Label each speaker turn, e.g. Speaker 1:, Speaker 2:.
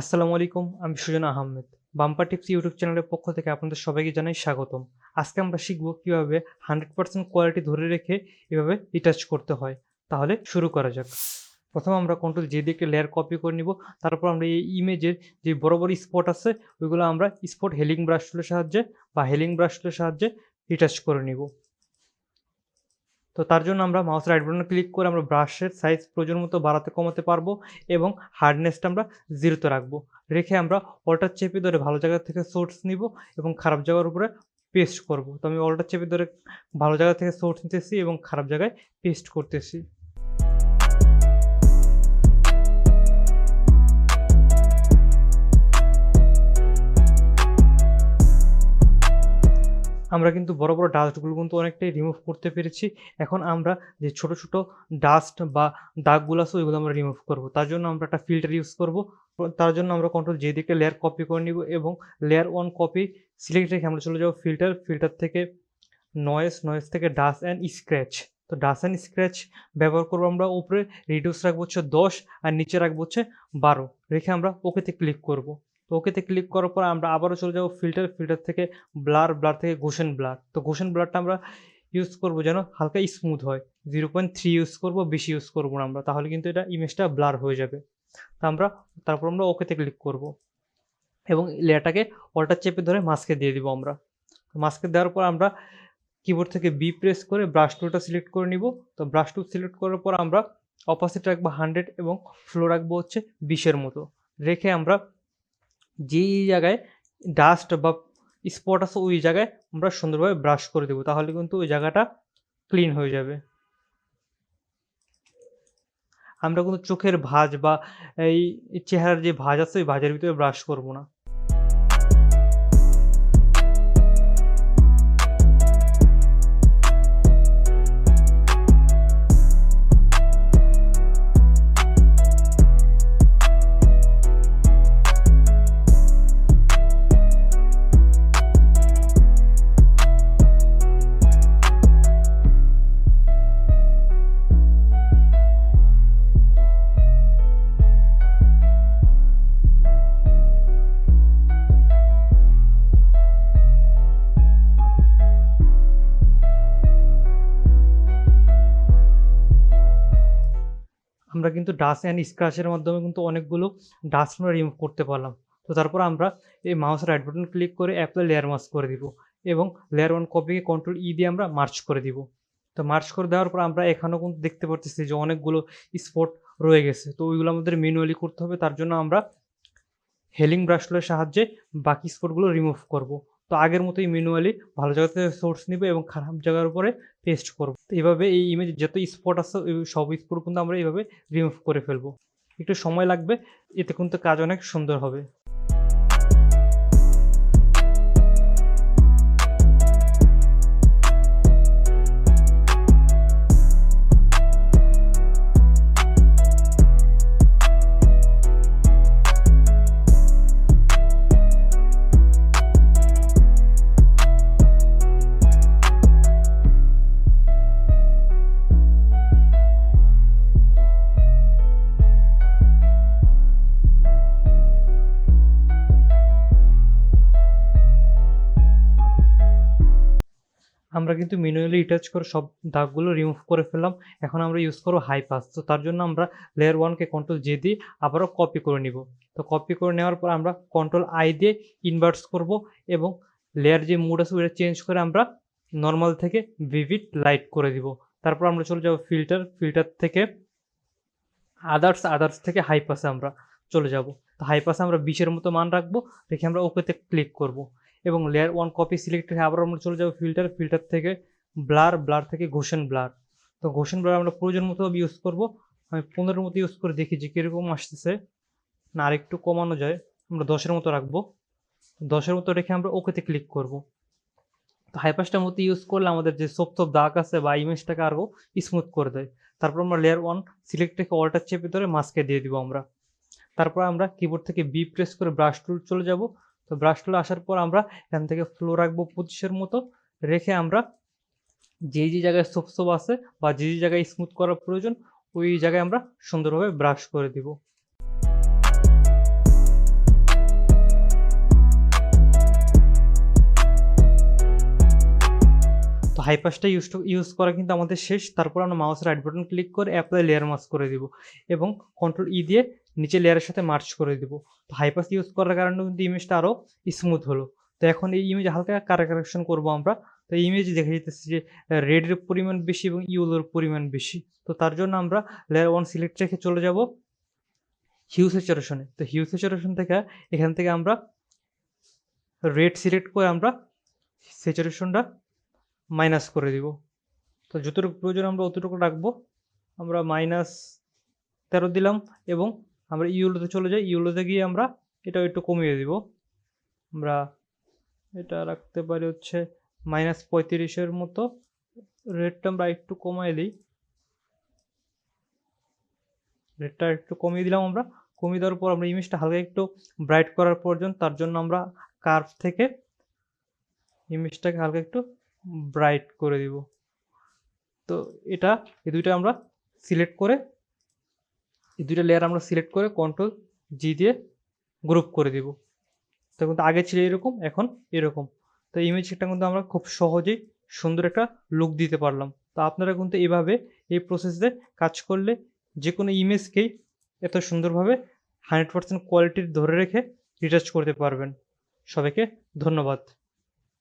Speaker 1: আসসালামু আলাইকুম, আমি Sujan Ahmed. Bumper tips YouTube চ্যানেলের পক্ষ থেকে আপনাদের সবাইকে জানাই স্বাগতম। আজকে আমরা শিখব কীভাবে হান্ড্রেড পার্সেন্ট কোয়ালিটি ধরে রেখে এভাবে রিটাচ করতে হয়। তাহলে শুরু করা যাক। প্রথমে আমরা কন্ট্রোল যে দিয়ে একটা লেয়ার কপি করে নিব। তারপর আমরা এই ইমেজের যে বড় বড় স্পট আছে, ওইগুলো আমরা স্পট হেলিং ব্রাশ টুলের সাহায্যে বা হেলিং ব্রাশ টুলের সাহায্যে রিটাচ করে নিব। তো তার জন্য আমরা মাউস রাইট বাটনে ক্লিক করে আমরা ব্রাশের সাইজ প্রয়োজন মতো বাড়াতে কমাতে পারব এবং হার্ডনেসটা আমরা জিরোতে রাখব। রেখে আমরা অল্টার চেপে ধরে ভালো জায়গা থেকে সোর্স নিব এবং খারাপ জায়গার উপরে পেস্ট করব। তো আমি অল্টার চেপে ধরে ভালো জায়গা থেকে সোর্স নিতেছি এবং খারাপ জায়গায় পেস্ট করতেছি। আমরা কিন্তু বড় বড় ডাস্টগুলো কিন্তু অনেকটাই রিমুভ করতে পেরেছি। এখন আমরা যে ছোট ছোট ডাস্ট বা দাগগুলো আছে, ওইগুলো আমরা রিমুভ করব। তার জন্য আমরা একটা ফিল্টার ইউজ করব। তার জন্য আমরা কন্ট্রোল যে দিকে লেয়ার কপি করে নিব এবং লেয়ার ওয়ান কপি সিলেক্ট রেখে আমরা চলে যাব ফিল্টার ফিল্টার থেকে নয়েস নয়েস থেকে ডাস্ট অ্যান্ড স্ক্র্যাচ তো ডাস্ট অ্যান্ড স্ক্র্যাচ ব্যবহার করব আমরা উপরে রিডিউস রাখব হচ্ছে দশ আর নিচে রাখব হচ্ছে বারো। রেখে আমরা ওকেতে ক্লিক করব। তো ওকেতে ক্লিক করার পর আমরা আবারও চলে যাব ফিল্টার ফিল্টার থেকে ব্লার ব্লার থেকে গোশন ব্লার তো গোশন ব্লারটা আমরা ইউজ করব যেন হালকা স্মুথ হয়। জিরো পয়েন্ট থ্রি ইউজ করব, বেশি ইউজ করব না আমরা, তাহলে কিন্তু এটা ইমেজটা ব্লার হয়ে যাবে। তা আমরা, তারপর আমরা ওকেতে ক্লিক করব। এবং লেয়ারটাকে অল্টার চেপে ধরে মাস্কে দিয়ে দিব আমরা। মাস্কে দেওয়ার পর আমরা কিবোর্ড থেকে বি প্রেস করে ব্রাশ টুলটা সিলেক্ট করে নিব। তো ব্রাশ টুল সিলেক্ট করার পর আমরা অপোজিট রাখব হান্ড্রেড এবং ফ্লো রাখব হচ্ছে বিশের মতো। রেখে আমরা যেই জায়গায় ডাস্ট বা স্পট আছে, ওই জায়গায় আমরা সুন্দরভাবে ব্রাশ করে দেবো। তাহলে কিন্তু ওই জায়গাটা ক্লিন হয়ে যাবে। আমরা কিন্তু চোখের ভাঁজ বা এই চেহারার যে ভাঁজ আছে, ওই ভাঁজের ভিতরে ব্রাশ করব না। আমরা কিন্তু ডাস্ট অ্যান্ড স্ক্র্যাচের মাধ্যমে কিন্তু অনেকগুলো ডাস্ট আমরা রিমুভ করতে পারলাম। তো তারপর আমরা এই মাউস রাইট বাটন ক্লিক করে অ্যাপ্লাই লেয়ার মাস্ক করে দিব এবং লেয়ার ওয়ান কপিকে কন্ট্রোল ই দিয়ে আমরা মার্চ করে দিব। তো মার্চ করে দেওয়ার পর আমরা এখানেও কিন্তু দেখতে পারতেছি যে অনেকগুলো স্পট রয়ে গেছে। তো ওইগুলো আমাদের ম্যানুয়ালি করতে হবে, তার জন্য আমরা হেলিং ব্রাশগুলোর সাহায্যে বাকি স্পটগুলো রিমুভ করব। তো আগের মতোই ম্যানুয়ালি ভালো জায়গা থেকে সোর্স নিবে এবং খারাপ জায়গার উপরে পেস্ট করব। এইভাবে এই ইমেজ যত স্পট আছে সব স্পট কিন্তু আমরা এইভাবে রিমুভ করে ফেলব। একটু সময় লাগবে, এতে কিন্তু কাজ অনেক সুন্দর হবে। আমরা কিন্তু ম্যানুয়ালি রিটাচ করে সব দাগগুলো রিমুভ করে ফেললাম। এখন আমরা ইউজ করব হাই পাস তো তার জন্য আমরা লেয়ার ওয়ানকে কন্ট্রোল জে দিয়ে আবারও কপি করে নিব। তো কপি করে নেওয়ার পর আমরা কন্ট্রোল আই দিয়ে ইনভার্টস করব এবং লেয়ার যে মুড আছে ওটা চেঞ্জ করে আমরা নর্মাল থেকে ভিভিড লাইট করে দিব। তারপর আমরা চলে যাব ফিল্টার ফিল্টার থেকে আদার্স আদার্স থেকে হাই পাসে আমরা চলে যাব। তো হাই পাসে আমরা বিশের মতো মান রাখব। রেখে আমরা ওকেতে ক্লিক করব। এবং লেয়ার ওয়ান কপি সিলেক্ট রেখে আবার আমরা চলে যাব ফিল্টার ফিল্টার থেকে ব্লার ব্লার থেকে ঘোষণ ব্লার তো ঘোষণ ব্লার আমরা প্রয়োজন মতো ইউজ করব। আমি পনেরোর মতো ইউজ করে দেখি যে কীরকম আসতেছে। না, আরেকটু কমানো যায়। আমরা দশের মতো রাখব। দশের মতো রেখে আমরা ওকেতে ক্লিক করব। তো হাইপাসটার মতো ইউজ করলে আমাদের যে সব সব দাগ আছে বা ইমেজটাকে আরও স্মুথ করে দেয়। তারপর আমরা লেয়ার ওয়ান সিলেক্ট রেখে অল্টার চেপে ধরে মাস্কে দিয়ে দিব আমরা। তারপর আমরা কিবোর্ড থেকে বি প্রেস করে ব্রাশ টুল চলে যাব। তো ব্রাশ আসার পর আমরা এখান থেকে ফ্লো রাখব পঁচিশের মতো। রেখে আমরা যে যে জায়গায় সোপ সোপ আছে বা যে যে জায়গায় স্মুথ করার প্রয়োজন, ওই জায়গায় আমরা সুন্দরভাবে ব্রাশ করে দিব। তো হাইপাসটা ইউজ ইউজ করা কিন্তু আমাদের শেষ। তারপর আমরা মাউসের রাইট বাটন ক্লিক করে অ্যাপ্লাই লেয়ার মাস্ক করে দিব এবং কন্ট্রোল ই e দিয়ে নিচে লেয়ারের সাথে মার্চ করে দিব। তো হাইপাস ইউজ করার কারণে কিন্তু ইমেজটা আরও স্মুথ হলো। তো এখন এই ইমেজ হালকা কারেকশন করব আমরা। তো ইমেজে দেখা যেতেছে যে রেডের পরিমাণ বেশি এবং ইউলোর পরিমাণ বেশি। তো তার জন্য আমরা লেয়ার ওয়ান সিলেক্ট রেখে চলে যাব হিউ স্যাচুরেশনে তো হিউ স্যাচুরেশন থেকে এখান থেকে আমরা রেড সিলেক্ট করে আমরা স্যাচুরেশনটা মাইনাস করে দিব। তো যতটুকু প্রয়োজন আমরা অতটুকু রাখব। আমরা মাইনাস তেরো দিলাম এবং আমরা ইউলোতে চলে যাই, ইউলোতে গিয়ে আমরা এটাও একটু কমিয়ে দিব। আমরা এটা রাখতে পারি হচ্ছে মাইনাস পঁয়ত্রিশের মতো। রেটটা আমরা একটু কমাই দিই। রেটটা একটু কমিয়ে দিলাম আমরা। কমিয়ে দেওয়ার পর আমরা ইমেজটা হালকা একটু ব্রাইট করার প্রয়োজন তার জন্য আমরা কার্ভ থেকে ইমেজটাকে হালকা একটু ব্রাইট করে দিব। তো এটা এই দুইটা আমরা সিলেক্ট করে এই দুইটা লেয়ার আমরা সিলেক্ট করে কন্ট্রোল জি দিয়ে গ্রুপ করে দিব। তো কিন্তু আগে ছিল এরকম, এখন এরকম। তো ইমেজটা কিন্তু আমরা খুব সহজেই সুন্দর একটা লুক দিতে পারলাম। তো আপনারা কিন্তু এভাবে এই প্রসেসে কাজ করলে যে কোনো ইমেজকেই এত সুন্দরভাবে হান্ড্রেড পার্সেন্ট কোয়ালিটির ধরে রেখে রিটাচ করতে পারবেন। সবাইকে ধন্যবাদ।